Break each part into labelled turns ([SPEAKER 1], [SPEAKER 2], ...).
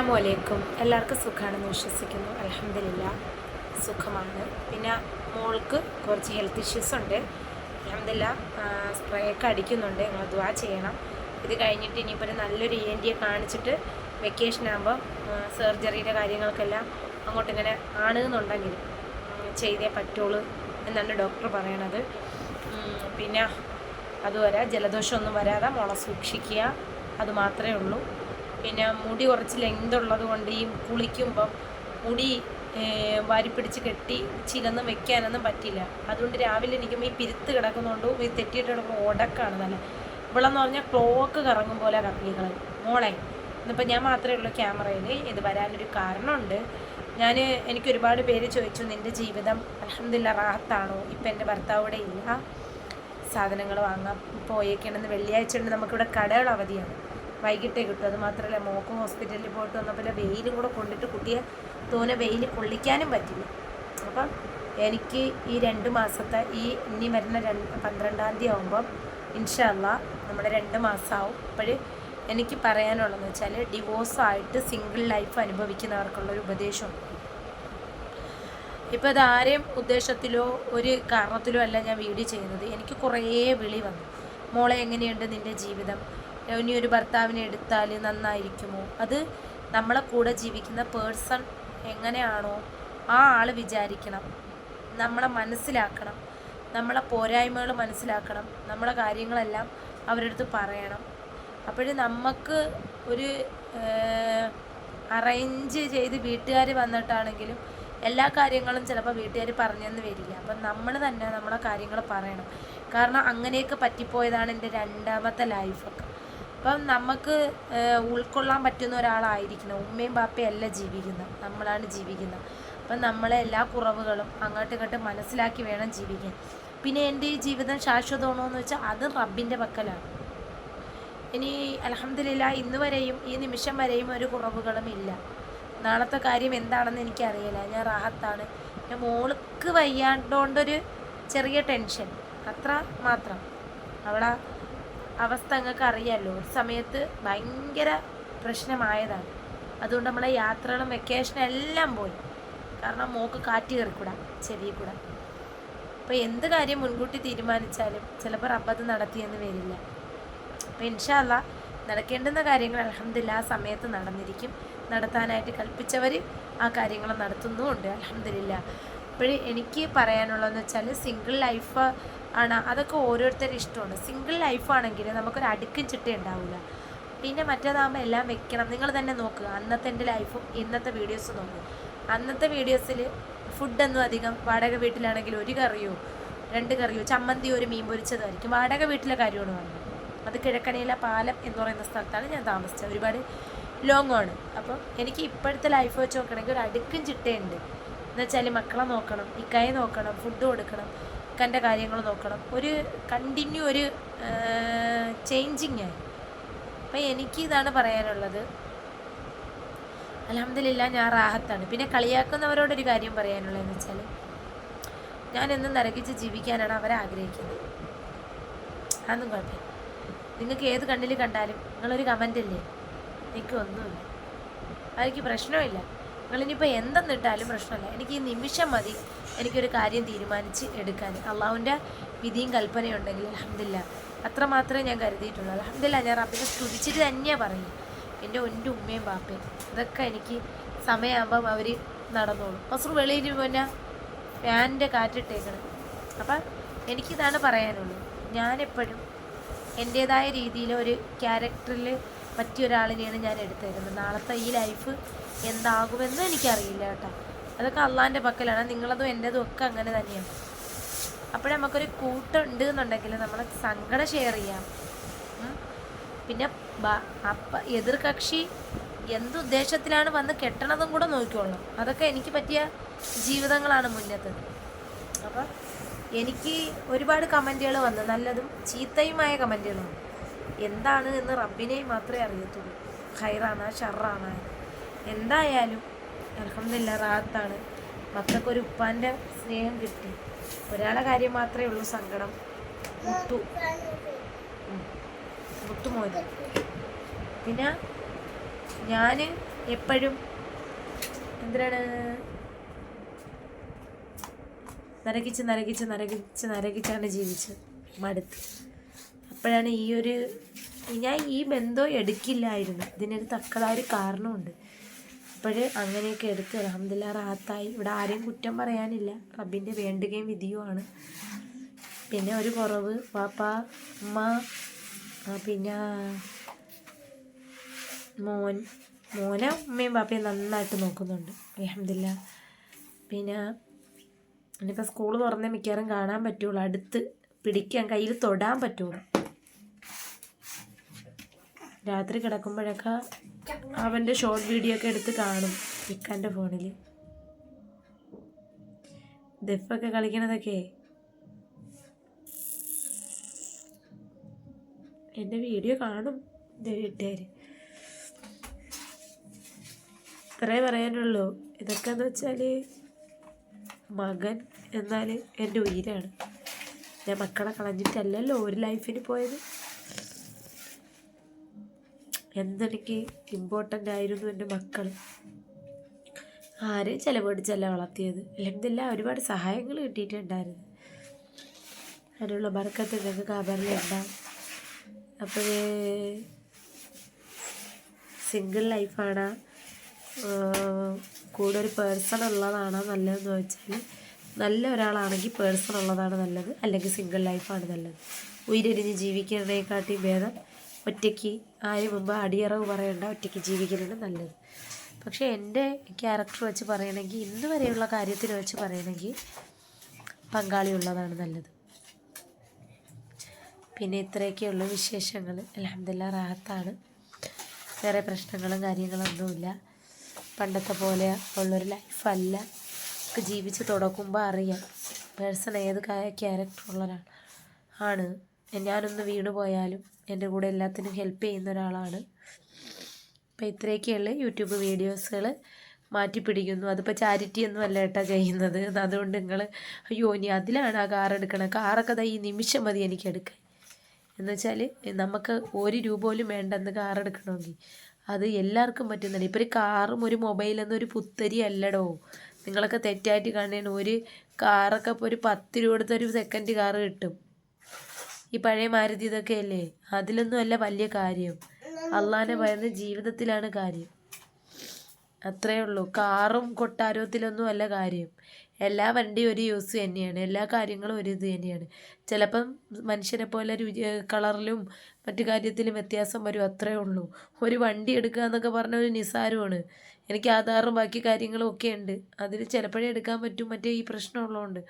[SPEAKER 1] അസ്സാമലൈക്കും എല്ലാവർക്കും സുഖമാണെന്ന് വിശ്വസിക്കുന്നു. അലഹമില്ല സുഖമാണ്. പിന്നെ മോൾക്ക് കുറച്ച് ഹെൽത്ത് ഇഷ്യൂസ് ഉണ്ട്. അലഹമില്ല സ്പ്രേ ഒക്കെ അടിക്കുന്നുണ്ട്. നിങ്ങൾ ദ്വാ ചെയ്യണം. ഇത് കഴിഞ്ഞിട്ട് ഇനിയിപ്പോൾ നല്ലൊരു ഇ എൻ ഡിയെ കാണിച്ചിട്ട് വെക്കേഷൻ ആകുമ്പോൾ സർജറിയുടെ കാര്യങ്ങൾക്കെല്ലാം അങ്ങോട്ട് ഇങ്ങനെ ആണെന്നുണ്ടെങ്കിൽ ചെയ്തേ പറ്റുള്ളൂ എന്നാണ് ഡോക്ടർ പറയണത്. പിന്നെ അതുവരെ ജലദോഷമൊന്നും വരാതെ മുള സൂക്ഷിക്കുക. അത് മാത്രമേ ഉള്ളൂ. പിന്നെ മുടി കുറച്ച് ലെങ്ത് ഉള്ളത് കൊണ്ട് ഈ കുളിക്കുമ്പം മുടി വാരിപ്പിടിച്ച് കെട്ടി ചിലന്ന് വെക്കാനൊന്നും പറ്റില്ല. അതുകൊണ്ട് രാവിലെ എനിക്കുമ്പോൾ ഈ പിരുത്ത് കിടക്കുന്നതുകൊണ്ട് ഈ തെറ്റിയിട്ട് കിടക്കുമ്പോൾ ഉടക്കാണ് നല്ല പറഞ്ഞാൽ ക്ലോക്ക് കറങ്ങും പോലെ കറങ്ങിക്കളെ മോളെ ഇന്നിപ്പോൾ ഞാൻ മാത്രമേ ഉള്ളൂ ക്യാമറയിൽ ഇത് വരാനൊരു കാരണമുണ്ട്. ഞാൻ എനിക്ക് ഒരുപാട് പേര് ചോദിച്ചു നിന്റെ ജീവിതം അലഹമില്ല റാഹത്താണോ? ഇപ്പം എന്റെ ഭർത്താവ് ഇവിടെ ഇല്ല സാധനങ്ങൾ വാങ്ങാൻ പോയേക്കണെന്ന് വെള്ളിയാഴ്ച ഉണ്ട് നമുക്കിവിടെ കടകൾ അവധിയാണ്. വൈകിട്ടേ കിട്ടും. അത് മാത്രമല്ല മോക്ക് ഹോസ്പിറ്റലിൽ പോയിട്ട് വന്നപ്പോൾ വെയിലും കൂടെ കൊണ്ടിട്ട് കുട്ടിയെ തോനെ വെയിൽ കൊള്ളിക്കാനും പറ്റില്ല. അപ്പം എനിക്ക് ഈ രണ്ട് മാസത്തെ ഈ ഇനി വരുന്ന രണ്ട് പന്ത്രണ്ടാം തീയതി ആകുമ്പം ഇൻഷല്ല നമ്മുടെ രണ്ട് മാസമാവും അപ്പോൾ എനിക്ക് പറയാനുള്ളതെന്ന് വെച്ചാൽ ഡിവോഴ്സായിട്ട് സിംഗിൾ ലൈഫ് അനുഭവിക്കുന്നവർക്കുള്ളൊരു ഉപദേശം. ഇപ്പോൾ ആരെയും ഉദ്ദേശത്തിലോ ഒരു കാരണത്തിലോ അല്ല ഞാൻ വീഡിയോ ചെയ്യുന്നത്. എനിക്ക് കുറേ വിളി വന്നു. മോളെ എങ്ങനെയുണ്ട് നിന്റെ ജീവിതം? ഇനി ഒരു ഭർത്താവിനെ എടുത്താൽ നന്നായിരിക്കുമോ? അത് നമ്മളെ കൂടെ ജീവിക്കുന്ന പേഴ്സൺ എങ്ങനെയാണോ ആ ആൾ വിചാരിക്കണം. നമ്മളെ മനസ്സിലാക്കണം. നമ്മളെ പോരായ്മകൾ മനസ്സിലാക്കണം. നമ്മളെ കാര്യങ്ങളെല്ലാം അവരുടെ അടുത്ത് പറയണം. അപ്പോൾ നമുക്ക് ഒരു അറേഞ്ച് ചെയ്ത് വീട്ടുകാർ വന്നിട്ടാണെങ്കിലും എല്ലാ കാര്യങ്ങളും ചിലപ്പോൾ വീട്ടുകാർ പറഞ്ഞെന്ന് വരില്ല. അപ്പം നമ്മൾ തന്നെ നമ്മളെ കാര്യങ്ങൾ പറയണം. കാരണം അങ്ങനെയൊക്കെ പറ്റിപ്പോയതാണ് എന്റെ രണ്ടാമത്തെ ലൈഫൊക്കെ അപ്പം നമുക്ക് ഉൾക്കൊള്ളാൻ പറ്റുന്ന ഒരാളായിരിക്കണം. ഉമ്മയും ബാപ്പയും അല്ല ജീവിക്കുന്നത്. നമ്മളാണ് ജീവിക്കുന്നത്. അപ്പം നമ്മളെ എല്ലാ കുറവുകളും അങ്ങോട്ടും ഇങ്ങോട്ടും മനസ്സിലാക്കി വേണം ജീവിക്കാൻ. പിന്നെ എന്റെ ഈ ജീവിതം ശാശ്വതമാണോ എന്ന് വെച്ചാൽ അത് റബ്ബിന്റെ പക്കലാണ്. ഇനി അലഹമില്ല ഇന്ന് വരെയും ഈ നിമിഷം വരെയും ഒരു കുറവുകളും ഇല്ല. നാളത്തെ കാര്യം എന്താണെന്ന് എനിക്കറിയില്ല. ഞാൻ റാഹത്താണ്. ഞാൻ മോൾക്ക് വയ്യാണ്ടോണ്ടൊരു ചെറിയ ടെൻഷൻ. അത്ര മാത്രം. അവളെ അവസ്ഥ നിങ്ങൾക്ക് അറിയാമല്ലോ സമയത്ത് ഭയങ്കര പ്രശ്നമായതാണ്. അതുകൊണ്ട് നമ്മളെ യാത്രകളും വെക്കേഷനും എല്ലാം പോയി. കാരണം മോക്ക് കാറ്റ് കയറിക്കൂടാ ചെവി കൂടാ അപ്പോൾ എന്ത് കാര്യം മുൻകൂട്ടി തീരുമാനിച്ചാലും ചിലപ്പോൾ റബ്ബത് നടത്തിയെന്ന് വരില്ല. അപ്പോൾ ഇൻഷാല്ല നടക്കേണ്ടുന്ന കാര്യങ്ങൾ അലഹമില്ല ആ സമയത്ത് നടന്നിരിക്കും. നടത്താനായിട്ട് കൽപ്പിച്ചവർ ആ കാര്യങ്ങൾ നടത്തുന്നുമുണ്ട് അലഹമില്ല അപ്പോൾ എനിക്ക് പറയാനുള്ളതെന്ന് വെച്ചാൽ സിംഗിൾ ലൈഫ് ആണ്. അതൊക്കെ ഓരോരുത്തരുടെ ഇഷ്ടമാണ്. സിംഗിൾ ലൈഫാണെങ്കിൽ നമുക്കൊരു അടുക്കും ചിട്ട ഉണ്ടാവില്ല പിന്നെ മറ്റേതാകുമ്പോൾ എല്ലാം വെക്കണം. നിങ്ങൾ തന്നെ നോക്കുക അന്നത്തെ എന്റെ ലൈഫും ഇന്നത്തെ വീഡിയോസും നോക്കുക അന്നത്തെ വീഡിയോസിൽ ഫുഡൊന്നും അധികം വാടക വീട്ടിലാണെങ്കിൽ ഒരു കറിയോ രണ്ട് കറിയോ ചമ്മന്തി ഒരു മീൻ പൊരിച്ചതായിരിക്കും വാടക വീട്ടിലെ കാര്യമാണ് പറഞ്ഞത് അത് കിഴക്കണിയിലെ പാലം എന്ന് പറയുന്ന സ്ഥലത്താണ് ഞാൻ താമസിച്ചത്. ഒരുപാട് ലോങ് ആണ്. അപ്പം എനിക്ക് ഇപ്പോഴത്തെ ലൈഫ് വെച്ച് നോക്കണമെങ്കിൽ ഒരു അടുക്കും ചിട്ടയുണ്ട്. എന്ന് വെച്ചാൽ മക്കളെ നോക്കണം ഇക്കായെ നോക്കണം ഫുഡ് കൊടുക്കണം. ഇക്കന്റെ കാര്യങ്ങൾ നോക്കണം. ഒരു കണ്ടിന്യൂ ഒരു ചേഞ്ചിങ് ആയി. അപ്പം എനിക്ക് ഇതാണ് പറയാനുള്ളത്. അലഹമില്ല ഞാൻ റാഹത്താണ്. പിന്നെ കളിയാക്കുന്നവരോടൊരു കാര്യം പറയാനുള്ളതെന്ന് വെച്ചാൽ ഞാൻ എന്നും നരകിച്ച് ജീവിക്കാനാണ് അവരെ ആഗ്രഹിക്കുന്നത്. അതൊന്നും കുഴപ്പമില്ല. നിങ്ങൾക്ക് ഏത് കണ്ണിൽ കണ്ടാലും നിങ്ങളൊരു കമന്റ് ഇല്ലേ? എനിക്ക് ഒന്നുമില്ല. അതെനിക്ക് പ്രശ്നമില്ല. നിങ്ങളിനിപ്പോൾ എന്തെന്നിട്ടാലും പ്രശ്നമില്ല. എനിക്ക് ഈ നിമിഷം മതി. എനിക്കൊരു കാര്യം തീരുമാനിച്ച് എടുക്കാൻ അള്ളാഹുവിന്റെ വിധിയും കൽപ്പനയുണ്ടെങ്കിൽ അഹമ്മദില്ല അത്ര മാത്രമേ ഞാൻ കരുതിയിട്ടുള്ളൂ. അലഹമില്ല ഞാൻ റബ്ബിനെ സ്തുതിച്ചിട്ട് തന്നെയാണ് പറയും എന്റെ ഒന്റെ ഉമ്മയും ബാപ്പയും ഇതൊക്കെ എനിക്ക് സമയമാകുമ്പം അവർ നടന്നോളും. ബസ്റ് വെളിയിൽ പിന്നെ ഫാനിന്റെ കാറ്റിട്ടേക്കണം. അപ്പം എനിക്കിതാണ് പറയാനുള്ളത്. ഞാനെപ്പോഴും എന്റേതായ രീതിയിൽ ഒരു ക്യാരക്ടറിൽ പറ്റിയ ഒരാളിനെയാണ് ഞാൻ തരുന്നത് നാളത്തെ ഈ ലൈഫ് എന്താകുമെന്ന് എനിക്കറിയില്ല കേട്ടോ. അതൊക്കെ അള്ളാന്റെ പക്കലാണ്. നിങ്ങളതും എന്റെതും ഒക്കെ അങ്ങനെ തന്നെയാണ്. അപ്പോൾ നമുക്കൊരു കൂട്ടുണ്ട് എന്നുണ്ടെങ്കിൽ നമ്മൾ സങ്കടം ഷെയർ ചെയ്യാം. പിന്നെ അപ്പ എതിർ കക്ഷി എന്തുദ്ദേശത്തിലാണ് വന്ന് കെട്ടണതും കൂടെ നോക്കിക്കോളണം. അതൊക്കെ എനിക്ക് പറ്റിയ ജീവിതങ്ങളാണ് മുന്നത്തത് അപ്പം എനിക്ക് ഒരുപാട് കമന്റുകൾ വന്നു. നല്ലതും ചീത്തയുമായ കമന്റുകളും എന്താണ് എന്ന് റബ്ബിനെ മാത്രമേ അറിയത്തുള്ളൂ. ഹൈറാണ് ഷറാണ് എന്തായാലും അലഹമില്ല റാത്താണ്. മക്കൾക്കൊരു ഉപ്പാന്റെ സ്നേഹം കിട്ടി. ഒരാളെ കാര്യം മാത്രമേ ഉള്ളൂ സങ്കടം. മുട്ടു. ഉം. പിന്നെ ഞാൻ എപ്പോഴും എന്തിനാണ്? നരകിച്ച് നരകിച്ച് നരകിച്ച് നരകിച്ചാണ് ജീവിച്ചത്. മടുത്ത്. അപ്പോഴാണ് ഈ ഒരു ഞാൻ ഈ ബന്ധം എടുക്കില്ലായിരുന്നു. ഇതിനൊരു തക്കതായ ഒരു കാരണമുണ്ട്. അപ്പോൾ അങ്ങനെയൊക്കെ എടുത്ത് അലഹമില്ല റാത്തായി. ഇവിടെ ആരെയും കുറ്റം പറയാനില്ല. റബ്ബിന്റെ വേണ്ടുകയും വിധിയുമാണ് പിന്നെ ഒരു കുറവ് പാപ്പ ഉമ്മ പിന്നെ മോൻ. മോനെ ഉമ്മയും പാപ്പയും നന്നായിട്ട് നോക്കുന്നുണ്ട്. അലഹമില്ല പിന്നെ ഇനിയിപ്പോൾ സ്കൂൾ തുറന്നേ മിക്കവാറും കാണാൻ പറ്റുള്ളൂ. അടുത്ത് പിടിക്കാൻ കയ്യിൽ തൊടാൻ പറ്റുള്ളൂ. രാത്രി കിടക്കുമ്പോഴൊക്കെ അവന്റെ ഷോർട്ട് വീഡിയോ ഒക്കെ എടുത്ത് കാണും ഇക്കാന്റെ ഫോണിൽ ദഫൊക്കെ കളിക്കണതൊക്കെ. എന്റെ വീഡിയോ കാണും. വീട്ടുകാർ ഇത്രേ പറയാനുള്ളൂ. ഇതൊക്കെ എന്ന് വെച്ചാൽ മകൻ എന്നാൽ എന്റെ ഉയരാണ്. ഞാൻ മക്കളെ കളഞ്ഞിട്ടല്ലല്ലോ ഒരു ലൈഫിന് പോയത്. എന്തെനിക്ക് ഇമ്പോർട്ടന്റ് ആയിരുന്നു എന്റെ മക്കൾ ആരെയും ചിലവടിച്ചല്ല വളർത്തിയത്? അല്ലെന്നില്ല ഒരുപാട് സഹായങ്ങൾ കിട്ടിയിട്ടുണ്ടായിരുന്നു. അതിനുള്ള ബർക്കത്ത് ഞങ്ങൾക്ക് കബറിലുണ്ടാവും അപ്പോഴേ സിംഗിൾ ലൈഫാണ് കൂടെ ഒരു പേഴ്സൺ ഉള്ളതാണ് നല്ലതെന്ന് വെച്ചാൽ നല്ല ഒരാളാണെങ്കിൽ പേഴ്സൺ ഉള്ളതാണ് നല്ലത് അല്ലെങ്കിൽ സിംഗിൾ ലൈഫാണ് നല്ലത്. ഉയരരിഞ്ഞ് ജീവിക്കുന്നതിനെക്കാട്ടി ഭേദം ഒറ്റയ്ക്ക് ആരും മുമ്പ് അടിയറവ് പറയേണ്ട ഒറ്റയ്ക്ക് ജീവിക്കുന്നതാണ് നല്ലത്. പക്ഷേ എന്റെ ക്യാരക്ടർ വെച്ച് പറയണമെങ്കിൽ ഇന്ന് വരെയുള്ള കാര്യത്തിൽ വെച്ച് പറയണമെങ്കിൽ പങ്കാളി ഉള്ളതാണ് നല്ലത്. പിന്നെ ഇത്രയൊക്കെയുള്ള വിശേഷങ്ങൾ. അലഹമില്ല റാഹത്താണ്. വേറെ പ്രശ്നങ്ങളും കാര്യങ്ങളൊന്നുമില്ല പണ്ടത്തെ പോലെ ഉള്ളൊരു ലൈഫല്ല ഒക്കെ ജീവിച്ച് തുടക്കുമ്പോൾ അറിയാം. പേഴ്സൺ ഏത് ക്യാരക്ടർ ഉള്ള ആണ്. ഞാനൊന്ന് വീണു പോയാലും എന്റെ കൂടെ എല്ലാത്തിനും ഹെൽപ്പ് ചെയ്യുന്ന ഒരാളാണ്. അപ്പോൾ ഇത്രയൊക്കെയുള്ള യൂട്യൂബ് വീഡിയോസുകൾ മാറ്റി പിടിക്കുന്നു അതിപ്പോൾ ചാരിറ്റി ഒന്നും അല്ല ഏട്ടാ ചെയ്യുന്നത്. അതുകൊണ്ട് നിങ്ങൾ അയ്യോ ഇനി അതിലാണ് ആ കാർ എടുക്കണം. കാറൊക്കെ ദാ ഈ നിമിഷം മതി എനിക്ക് എടുക്കാൻ. എന്ന് വെച്ചാൽ നമുക്ക് ഒരു രൂപ പോലും വേണ്ടെന്ന് കാർ എടുക്കണമെങ്കിൽ. അത് എല്ലാവർക്കും പറ്റുന്നില്ല? ഇപ്പോൾ ഒരു കാറും ഒരു മൊബൈലൊന്നും ഒരു പുത്തരി അല്ലടോ. നിങ്ങളൊക്കെ തെറ്റായിട്ട് കാണുകയാണ് ഒരു കാറൊക്കെ ഇപ്പോൾ ഒരു പത്ത് രൂപ കൊടുത്ത ഒരു സെക്കൻഡ് കാറ് കിട്ടും. ഈ പഴയ മാരുതി ഇതൊക്കെ അല്ലേ? അതിലൊന്നും അല്ല വലിയ കാര്യം. അള്ളാനെ ഭയന്ന് ജീവിതത്തിലാണ് കാര്യം. അത്രയേ ഉള്ളൂ. കാറും കൊട്ടാരത്തിലൊന്നും അല്ല കാര്യം. എല്ലാ വണ്ടിയും ഒരു യൂസ് തന്നെയാണ്. എല്ലാ കാര്യങ്ങളും ഒരു ഇത് തന്നെയാണ്. ചിലപ്പം മനുഷ്യനെ പോലെ രുചി കളറിലും മറ്റു കാര്യത്തിലും വ്യത്യാസം വരും. അത്രയേ ഉള്ളൂ. ഒരു വണ്ടി എടുക്കുക എന്നൊക്കെ പറഞ്ഞ ഒരു നിസാരമാണ് എനിക്ക് ആധാറും ബാക്കി കാര്യങ്ങളും ഒക്കെ ഉണ്ട്. അതിൽ ചിലപ്പോഴേ എടുക്കാൻ പറ്റും. മറ്റേ ഈ പ്രശ്നമുള്ളതുകൊണ്ട്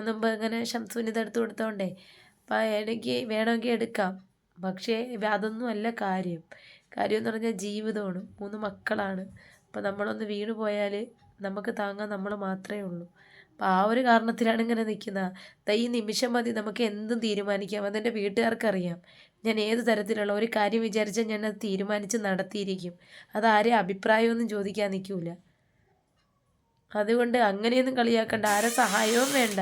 [SPEAKER 1] മുമ്പ് ഇങ്ങനെ ഷംസുവിന് ഇതെടുത്ത് കൊടുത്തോണ്ടേ എനിക്ക് വേണമെങ്കിൽ എടുക്കാം. പക്ഷേ അതൊന്നും അല്ല കാര്യം. കാര്യം എന്ന് പറഞ്ഞാൽ ജീവിതമാണ്. മൂന്ന് മക്കളാണ്. അപ്പം നമ്മളൊന്ന് വീണു പോയാൽ നമുക്ക് താങ്ങാൻ നമ്മൾ മാത്രമേ ഉള്ളൂ. അപ്പം ആ ഒരു കാരണത്തിലാണ് ഇങ്ങനെ നിൽക്കുന്നത് ഈ നിമിഷം മതി നമുക്ക് എന്തും തീരുമാനിക്കാം. അതെന്റെ വീട്ടുകാർക്കറിയാം. ഞാൻ ഏത് തരത്തിലുള്ള ഒരു കാര്യം വിചാരിച്ചാൽ ഞാൻ അത് തീരുമാനിച്ച് നടത്തിയിരിക്കും. അതാരെ അഭിപ്രായമൊന്നും ചോദിക്കാൻ നിൽക്കൂല അതുകൊണ്ട് അങ്ങനെയൊന്നും കളിയാക്കണ്ട. ആരെ സഹായവും വേണ്ട.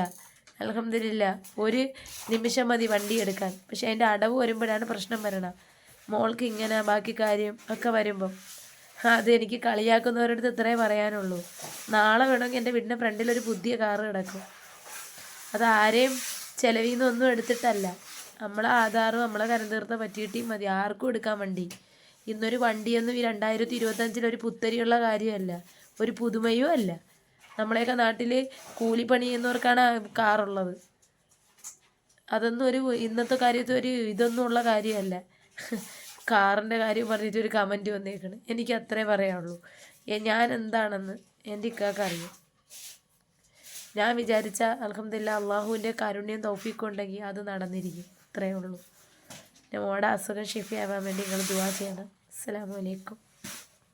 [SPEAKER 1] അലഹമില്ല ഒരു നിമിഷം മതി വണ്ടി എടുക്കാൻ. പക്ഷെ അതിന്റെ അടവ് വരുമ്പോഴാണ് പ്രശ്നം വരണം മോൾക്ക് ഇങ്ങനെ ബാക്കി കാര്യം ഒക്കെ വരുമ്പം. അത് എനിക്ക് കളിയാക്കുന്നവരടുത്ത് ഇത്രേ പറയാനുള്ളൂ. നാളെ വേണമെങ്കിൽ എന്റെ വീടിന്റെ ഫ്രണ്ടിൽ ഒരു പുതിയ കാറ് കിടക്കും. അത് ആരെയും ചിലവിൽ നിന്നൊന്നും എടുത്തിട്ടല്ല. നമ്മളെ ആധാറും നമ്മളെ കരന്തീർത്ത പറ്റിയിട്ടേ മതി. ആർക്കും എടുക്കാൻ വണ്ടി. ഇന്നൊരു വണ്ടിയൊന്നും ഈ രണ്ടായിരത്തി ഇരുപത്തഞ്ചിൽ ഒരു പുത്തരിയുള്ള കാര്യമല്ല. ഒരു പുതുമയും അല്ല. നമ്മളെയൊക്കെ നാട്ടിൽ കൂലിപ്പണി ചെയ്യുന്നവർക്കാണ് കാറുള്ളത്. അതൊന്നും ഒരു ഇന്നത്തെ കാര്യത്തിൽ ഒരു ഇതൊന്നും ഉള്ള കാര്യമല്ല. കാറിന്റെ കാര്യം പറഞ്ഞിട്ട് ഒരു കമന്റ് വന്നേക്കണ്. എനിക്ക് അത്രേ പറയാനുള്ളൂ. ഞാൻ എന്താണെന്ന് എന്റെ ഇക്കാക്ക് അറിയാം. ഞാൻ വിചാരിച്ച അലഹമില്ല അള്ളാഹുവിന്റെ കാരുണ്യം തൗഫിക്കുണ്ടെങ്കിൽ അത് നടന്നിരിക്കും. അത്രേ ഉള്ളൂ. മോടെ അസുഖം ഷിഫിയാവാൻ വേണ്ടി നിങ്ങൾ ദുവാ ചെയ്യണം. അസ്സലാമു അലൈക്കും.